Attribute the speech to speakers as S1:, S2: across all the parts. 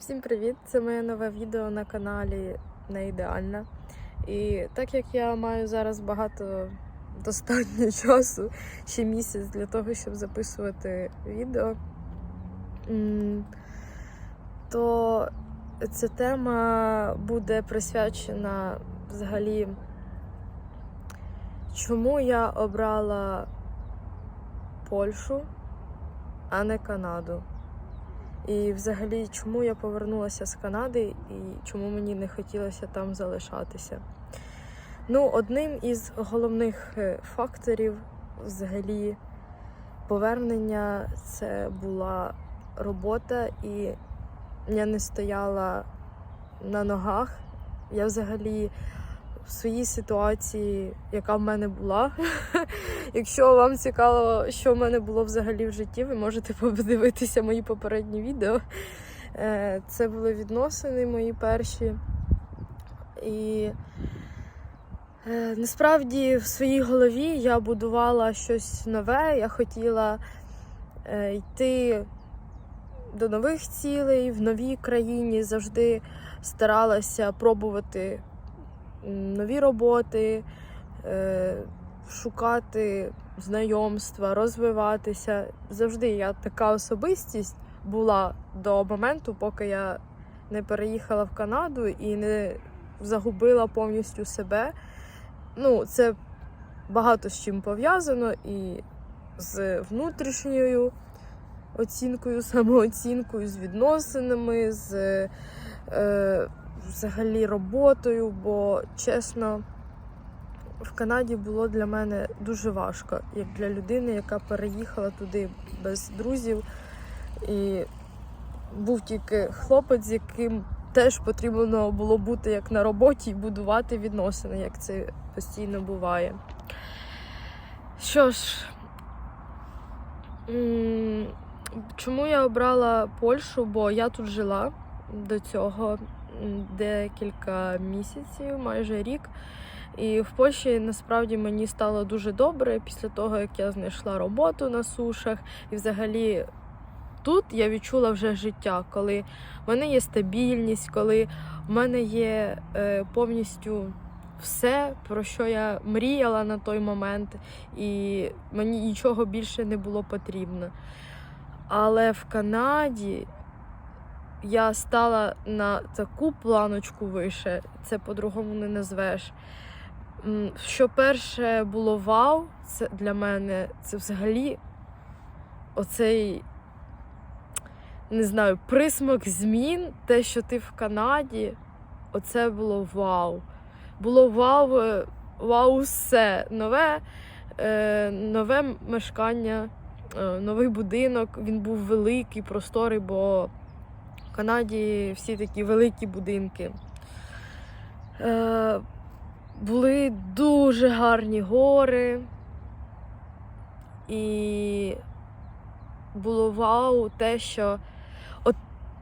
S1: Всім привіт! Це моє нове відео на каналі Не ідеальна. І так як я маю зараз багато достатньо часу, ще місяць для того, щоб записувати відео, то ця тема буде присвячена взагалі, чому я обрала Польщу, а не Канаду. І взагалі, чому я повернулася з Канади і чому мені не хотілося там залишатися. Ну, одним із головних е, факторів взагалі повернення це була робота, і я не стояла на ногах. Я взагалі в своїй ситуації, яка в мене була. Якщо вам цікаво, що в мене було взагалі в житті, ви можете подивитися мої попередні відео. Е, Це були відносини мої перші. І е, насправді в своїй голові я будувала щось нове. Я хотіла е, йти до нових цілей в новій країні, завжди старалася пробувати нові роботи, шукати знайомства, розвиватися. Завжди я така особистість була до моменту, поки я не переїхала в Канаду і не загубила повністю себе. Ну, це багато з чим пов'язано і з внутрішньою оцінкою, самооцінкою, з відносинами, з е, взагалі роботою, бо чесно, в Канаді було для мене дуже важко, як для людини, яка переїхала туди без друзів. І був тільки хлопець, з яким теж потрібно було бути як на роботі і будувати відносини, як це постійно буває. Що ж, чому я обрала Польщу? Бо я тут жила до цього декілька місяців, майже рік. І в Польщі насправді мені стало дуже добре після того, як я знайшла роботу на сушах. І взагалі тут я відчула вже життя, коли в мене є стабільність, коли в мене є е, повністю все, про що я мріяла на той момент, і мені нічого більше не було потрібно. Але в Канаді я стала на таку планочку вище, це по-другому не назвеш. Що перше було вау, це для мене це взагалі оцей, не знаю, присмак змін, те, що ти в Канаді, оце було вау. Було вау, е, вау, все нове, е, нове мешкання, е, новий будинок. Він був великий, просторий, бо в Канаді всі такі великі будинки. Е, були дуже гарні гори. І було вау те, що от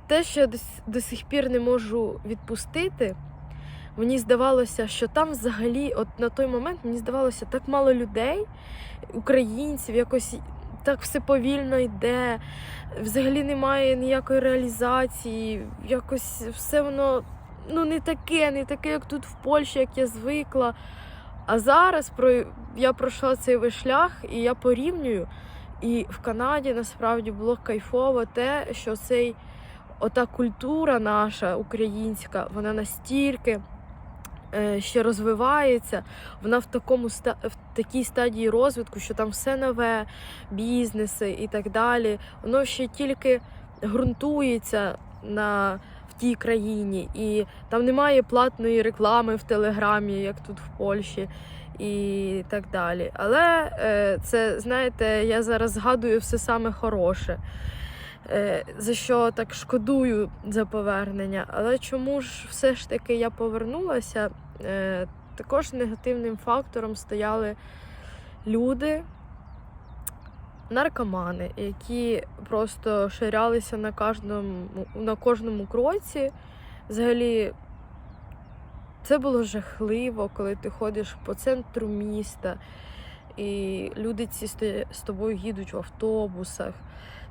S1: те, що я до, сих пір не можу відпустити. Мені здавалося, що там взагалі, от на той момент мені здавалося так мало людей, українців, якось так все повільно йде, взагалі немає ніякої реалізації, якось все воно ну, не таке, не таке, як тут в Польщі, як я звикла. А зараз про... я пройшла цей весь шлях і я порівнюю. І в Канаді насправді було кайфово те, що цей ота культура наша українська, вона настільки е, ще розвивається, вона в такому в такій стадії розвитку, що там все нове, бізнеси і так далі. Воно ще тільки ґрунтується на тій країні, і там немає платної реклами в Телеграмі, як тут в Польщі. І так далі. Але е, це, знаєте, я зараз згадую все саме хороше, е, за що так шкодую за повернення. Але чому ж все ж таки я повернулася? Е, також негативним фактором стояли люди, наркомани, які просто ширялися на кожному, на кожному кроці. Взагалі, це було жахливо, коли ти ходиш по центру міста, і люди ці з тобою їдуть в автобусах.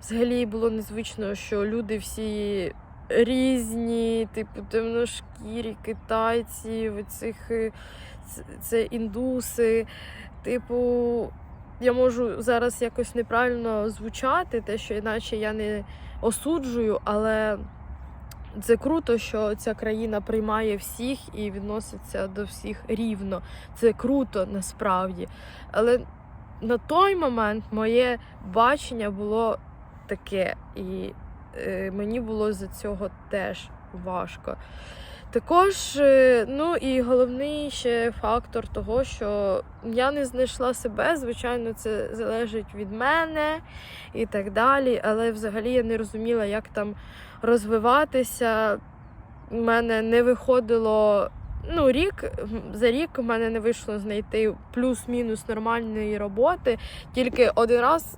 S1: Взагалі було незвично, що люди всі різні, типу, темношкірі, китайці, оцих, е, це індуси. Типу, я можу зараз якось неправильно звучати, те, що іначе я не осуджую, але це круто, що ця країна приймає всіх і відноситься до всіх рівно. Це круто насправді. Але на той момент моє бачення було таке, і е, мені було за цього теж важко. Також, е, ну і головний ще фактор того, що я не знайшла себе, звичайно, це залежить від мене і так далі. Але взагалі я не розуміла, як там розвиватися. У мене не виходило. Ну, рік за рік у мене не вийшло знайти плюс-мінус нормальної роботи. Тільки один раз,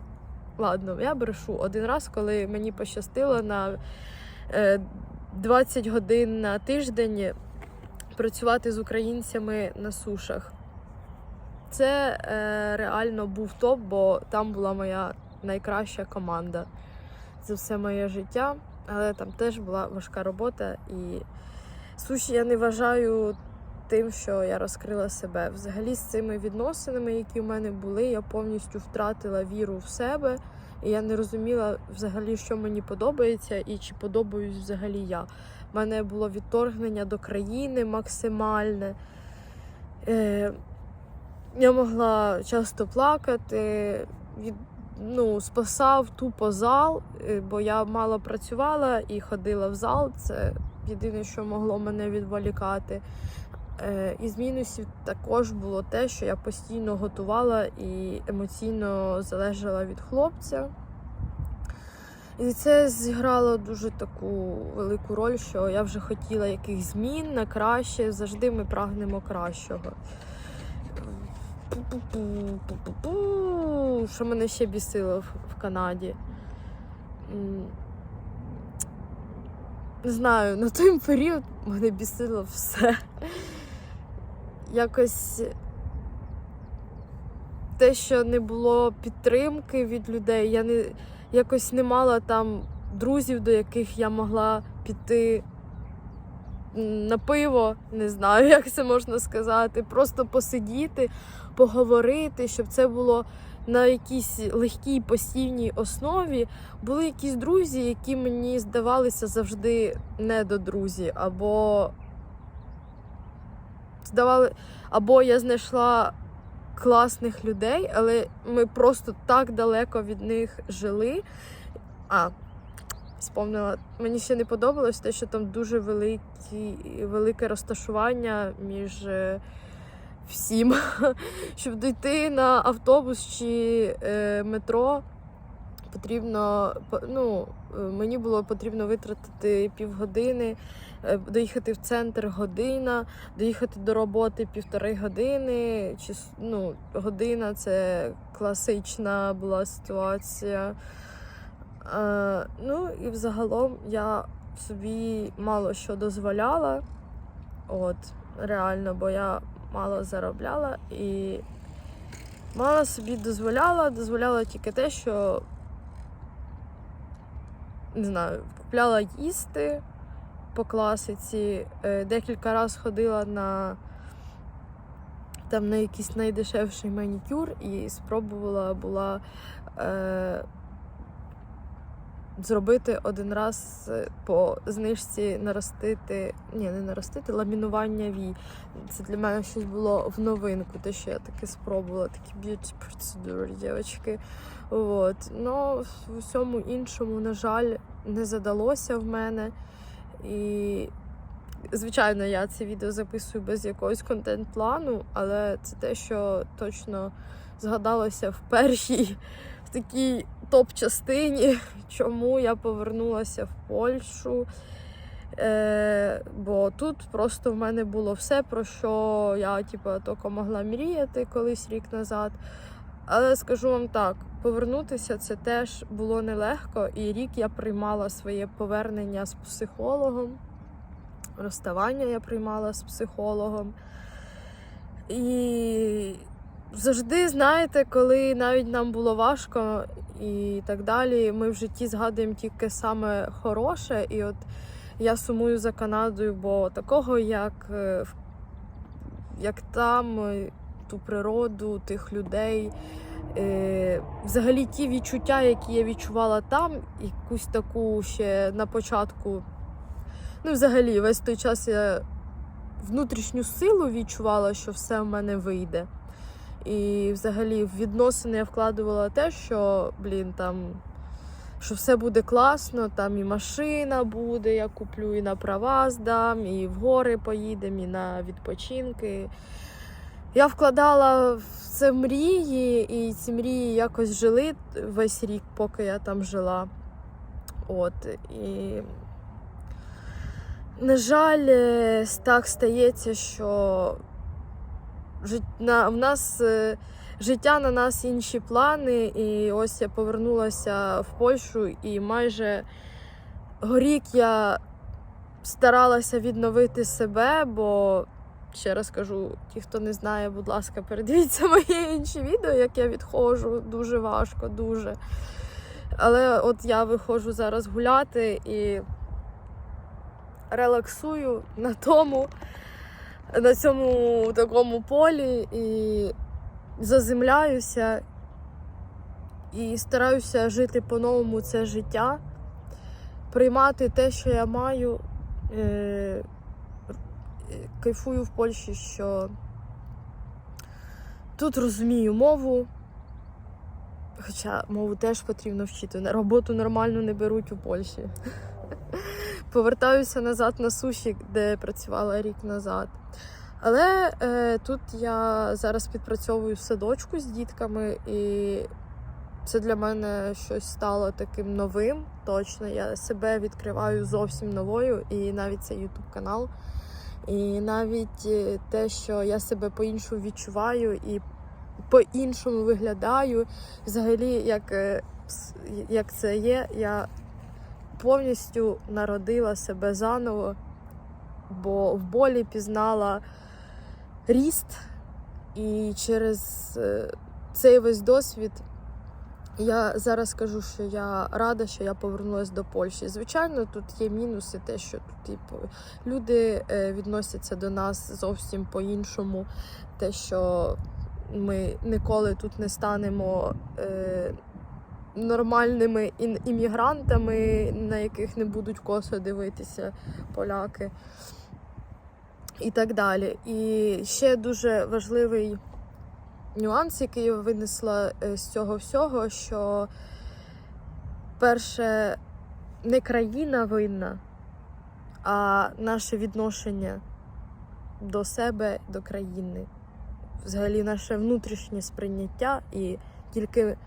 S1: ладно, я брешу, один раз, коли мені пощастило на е, 20 годин на тиждень працювати з українцями на сушах. Це е, реально був топ, бо там була моя найкраща команда за все моє життя. Але там теж була важка робота, і суші я не вважаю тим, що я розкрила себе. Взагалі, з цими відносинами, які в мене були, я повністю втратила віру в себе, і я не розуміла взагалі, що мені подобається і чи подобаюсь взагалі я. У мене було відторгнення до країни максимальне. Е, я могла часто плакати, від, ну, спасав тупо зал, е, бо я мало працювала і ходила в зал. Це єдине, що могло мене відволікати. Е, Із мінусів також було те, що я постійно готувала і емоційно залежала від хлопця. І це зіграло дуже таку велику роль, що я вже хотіла якихось змін на краще. Завжди ми прагнемо кращого. Що мене ще бісило в Канаді? Не знаю, на той період мене бісило все. Якось те, що не було підтримки від людей, я не, якось не мала там друзів, до яких я могла піти на пиво, не знаю, як це можна сказати, просто посидіти, поговорити, щоб це було на якійсь легкій постійній основі. Були якісь друзі, які мені здавалися завжди не до друзі, або здавали, або я знайшла класних людей, але ми просто так далеко від них жили. А, Спомнила, мені ще не подобалось те, що там дуже великі, велике розташування між е, всім. Щоб дійти на автобус чи е, метро, потрібно ну, е, мені було потрібно витратити півгодини, доїхати в центр година, доїхати до роботи півтори години. Чи ну, година це класична була ситуація. Е, ну і взагалом я собі мало що дозволяла. От, реально, бо я мало заробляла і мало собі дозволяла, дозволяла тільки те, що не знаю, купляла їсти по класиці, е, декілька разів ходила на там на якийсь найдешевший манікюр і спробувала була е, зробити один раз е, по знижці наростити, ні, не наростити, ламінування вій. Це для мене щось було в новинку, те, що я таке спробувала, такі б'юті процедури, дівчатки. От. Ну, в усьому іншому, на жаль, не задалося в мене. І, звичайно, я це відео записую без якогось контент-плану, але це те, що точно згадалося в першій в такій топ-частині, чому я повернулася в Польщу. Е, бо тут просто в мене було все, про що я типу, тільки могла мріяти колись рік назад. Але скажу вам так, повернутися це теж було нелегко, і рік я приймала своє повернення з психологом, розставання я приймала з психологом. І завжди, знаєте, коли навіть нам було важко і так далі, ми в житті згадуємо тільки саме хороше. І от я сумую за Канадою, бо такого, як, е, як там, ту природу, тих людей. Е, взагалі ті відчуття, які я відчувала там, якусь таку ще на початку. Ну, взагалі, весь той час я внутрішню силу відчувала, що все в мене вийде. І взагалі в відносини я вкладувала те, що, блін, там, що все буде класно, там і машина буде, я куплю, і на права здам, і в гори поїдемо, і на відпочинки. Я вкладала в це мрії, і ці мрії якось жили весь рік, поки я там жила. От. І, на жаль, е, так стається, що в нас е, життя на нас інші плани. І ось я повернулася в Польщу, і майже горік я старалася відновити себе, бо ще раз кажу, ті, хто не знає, будь ласка, передивіться моє інші відео, як я відходжу. Дуже важко, дуже. Але от я виходжу зараз гуляти і релаксую на тому, на цьому такому полі і заземляюся і стараюся жити по-новому це життя, приймати те, що я маю. Е- кайфую в Польщі, що тут розумію мову. Хоча мову теж потрібно вчити. Роботу нормально не беруть у Польщі. Повертаюся назад на суші, де працювала рік назад. Але е, тут я зараз підпрацьовую в садочку з дітками, і це для мене щось стало таким новим. Точно, я себе відкриваю зовсім новою, і навіть цей ютуб канал. І навіть е, те, що я себе по-іншому відчуваю і по-іншому виглядаю, взагалі, як, е, як це є, я повністю народила себе заново, бо в болі пізнала ріст, і через е, цей весь досвід я зараз скажу, що я рада, що я повернулася до Польщі. Звичайно, тут є мінуси, те, що тут типу, люди е, відносяться до нас зовсім по-іншому. Те, що ми ніколи тут не станемо е, нормальними іммігрантами, на яких не будуть косо дивитися поляки. І так далі. І ще дуже важливий нюанс, який я винесла е, з цього всього, що перше не країна винна, а наше відношення до себе, до країни. Взагалі наше внутрішнє сприйняття, і тільки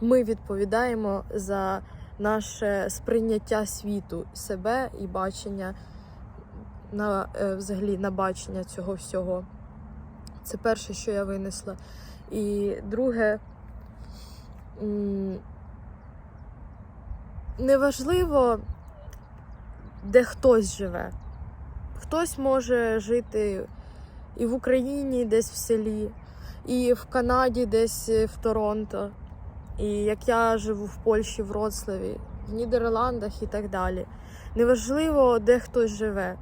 S1: ми відповідаємо за наше сприйняття світу, себе і бачення на е, взагалі на бачення цього всього. Це перше, що я винесла. І друге, неважливо, де хтось живе. Хтось може жити і в Україні, десь в селі, і в Канаді, десь в Торонто. І як я живу в Польщі, в Вроцлаві, в Нідерландах і так далі. Неважливо, де хтось живе.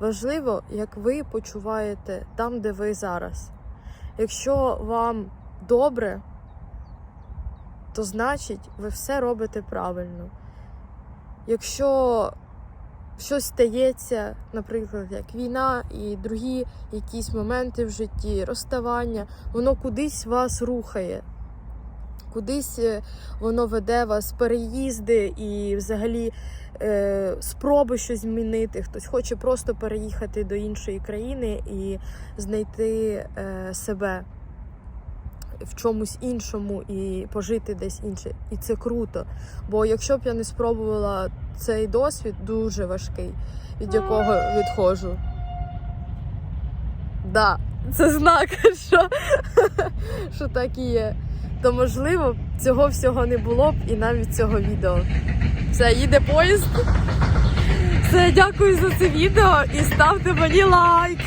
S1: Важливо, як ви почуваєте там, де ви зараз. Якщо вам добре, то значить ви все робите правильно. Якщо щось стається, наприклад, як війна і другі якісь моменти в житті, розставання, воно кудись вас рухає. Кудись е, воно веде вас, переїзди і взагалі е, спроби щось змінити. Хтось хоче просто переїхати до іншої країни і знайти е, себе в чомусь іншому і пожити десь інше. І це круто. Бо якщо б я не спробувала цей досвід, дуже важкий, від якого відходжу. Да, це знак, що, що так і є. То можливо, цього всього не було б і навіть цього відео. Все, їде поїзд. Все, дякую за це відео і ставте мені лайк.